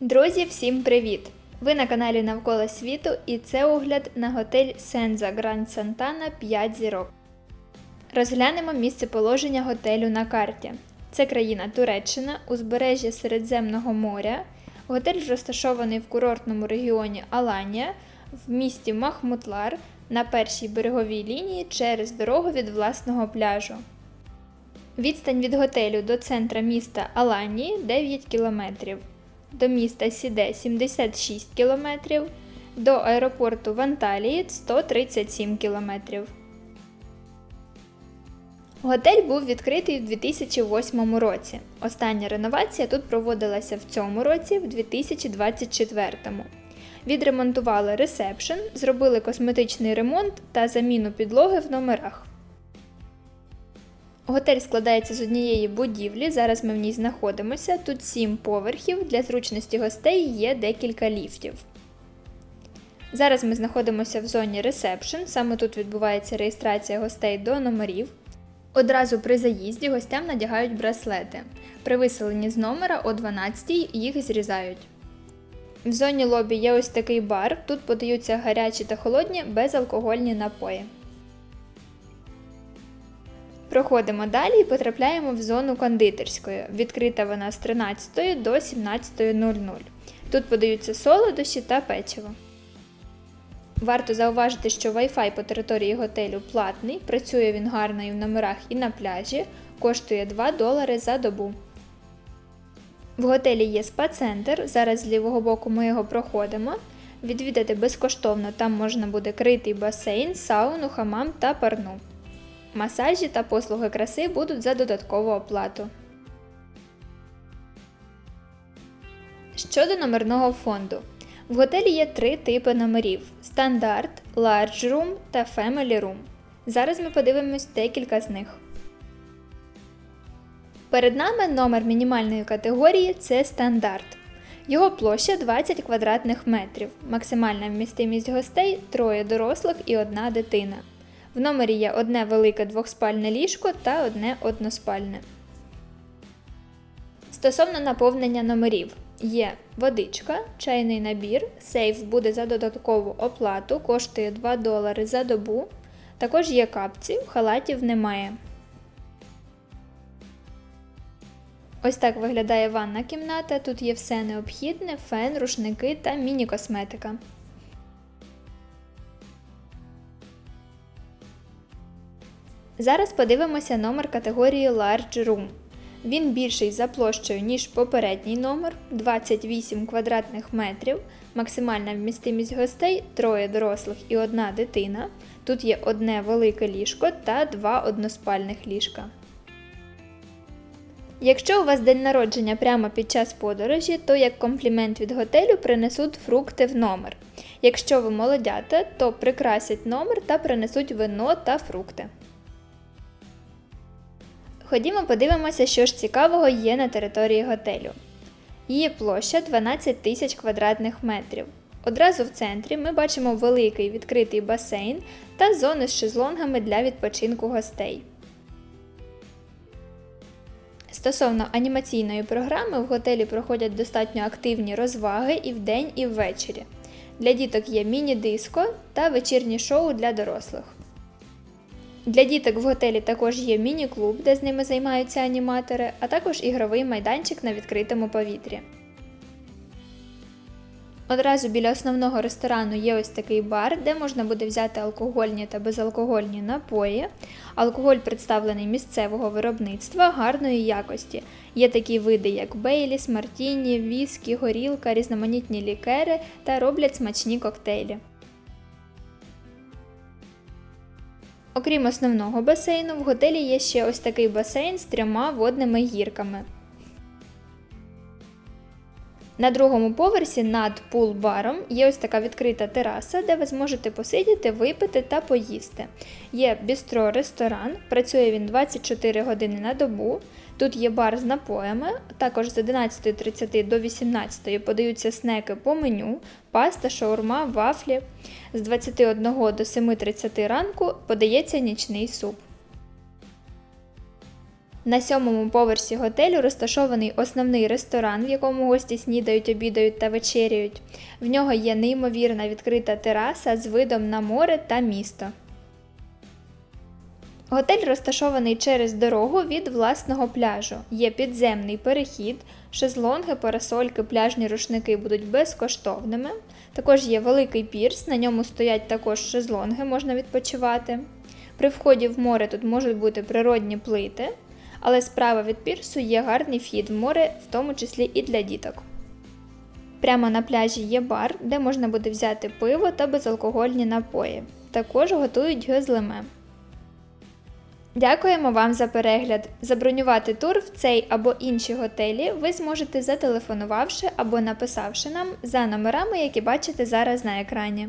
Друзі, всім привіт! Ви на каналі Навколо світу і це огляд на готель Сенза Гранд Сантана 5 зірок. Розглянемо місце положення готелю на карті. Це країна Туреччина, узбережжя Середземного моря. Готель розташований в курортному регіоні Аланія в місті Махмутлар на першій береговій лінії через дорогу від власного пляжу. Відстань від готелю до центра міста Аланії 9 кілометрів до міста Сіде 76 км, до аеропорту в Анталії 137 км. Готель був відкритий у 2008 році. Остання реновація тут проводилася в цьому році, в 2024. Відремонтували ресепшн, зробили косметичний ремонт та заміну підлоги в номерах. Готель складається з однієї будівлі, зараз ми в ній знаходимося. Тут 7 поверхів, для зручності гостей є декілька ліфтів. Зараз ми знаходимося в зоні ресепшн, саме тут відбувається реєстрація гостей до номерів. Одразу при заїзді гостям надягають браслети. При виселенні з номера о 12 їх зрізають. В зоні лобі є ось такий бар, тут подаються гарячі та холодні безалкогольні напої. Проходимо далі і потрапляємо в зону кондитерської. Відкрита вона з 13 до 17.00. Тут подаються солодощі та печиво. Варто зауважити, що Wi-Fi по території готелю платний, працює він гарно і в номерах і на пляжі, коштує 2 долари за добу. В готелі є спа-центр, зараз з лівого боку ми його проходимо. Відвідати безкоштовно там можна буде критий басейн, сауну, хамам та парну. Масажі та послуги краси будуть за додаткову оплату. Щодо номерного фонду. В готелі є три типи номерів: стандарт, Large Room та Family Room. Зараз ми подивимось декілька з них. Перед нами номер мінімальної категорії це стандарт. Його площа 20 квадратних метрів. Максимальна вмістимість гостей троє дорослих і одна дитина. В номері є одне велике двохспальне ліжко та одне односпальне. Стосовно наповнення номерів, є водичка, чайний набір, сейф буде за додаткову оплату, коштує 2 долари за добу. Також є капці, халатів немає. Ось так виглядає ванна кімната. Тут є все необхідне, фен, рушники та міні-косметика. Зараз подивимося номер категорії Large Room. Він більший за площею, ніж попередній номер 28 квадратних метрів. Максимальна вмістимість гостей троє дорослих і одна дитина. Тут є одне велике ліжко та два односпальних ліжка. Якщо у вас день народження прямо під час подорожі, то як комплімент від готелю принесуть фрукти в номер. Якщо ви молодята, то прикрасять номер та принесуть вино та фрукти. Ходімо подивимося, що ж цікавого є на території готелю. Її площа 12 тисяч квадратних метрів. Одразу в центрі ми бачимо великий відкритий басейн та зони з шезлонгами для відпочинку гостей. Стосовно анімаційної програми, в готелі проходять достатньо активні розваги і вдень, і ввечері. Для діток є міні-диско та вечірні шоу для дорослих. Для діток в готелі також є міні-клуб, де з ними займаються аніматори, а також ігровий майданчик на відкритому повітрі. Одразу біля основного ресторану є ось такий бар, де можна буде взяти алкогольні та безалкогольні напої. Алкоголь представлений місцевого виробництва гарної якості. Є такі види, як Бейліс, Мартіні, віскі, горілка, різноманітні лікери та роблять смачні коктейлі. Окрім основного басейну, в готелі є ще ось такий басейн з трьома водними гірками. На другому поверсі над пул-баром є ось така відкрита тераса, де ви зможете посидіти, випити та поїсти. Є бістро-ресторан, працює він 24 години на добу. Тут є бар з напоями, також з 11.30 до 18 подаються снеки по меню, паста, шаурма, вафлі. З 21 до 7.30 ранку подається нічний суп. На сьомому поверсі готелю розташований основний ресторан, в якому гості снідають, обідають та вечеряють. В нього є неймовірна відкрита тераса з видом на море та місто. Готель розташований через дорогу від власного пляжу. Є підземний перехід, шезлонги, парасольки, пляжні рушники будуть безкоштовними. Також є великий пірс, на ньому стоять також шезлонги, можна відпочивати. При вході в море тут можуть бути природні плити, але справа від пірсу є гарний вхід в море, в тому числі і для діток. Прямо на пляжі є бар, де можна буде взяти пиво та безалкогольні напої. Також готують гьозлеме. Дякуємо вам за перегляд. Забронювати тур в цей або інші готелі ви зможете зателефонувавши або написавши нам за номерами, які бачите зараз на екрані.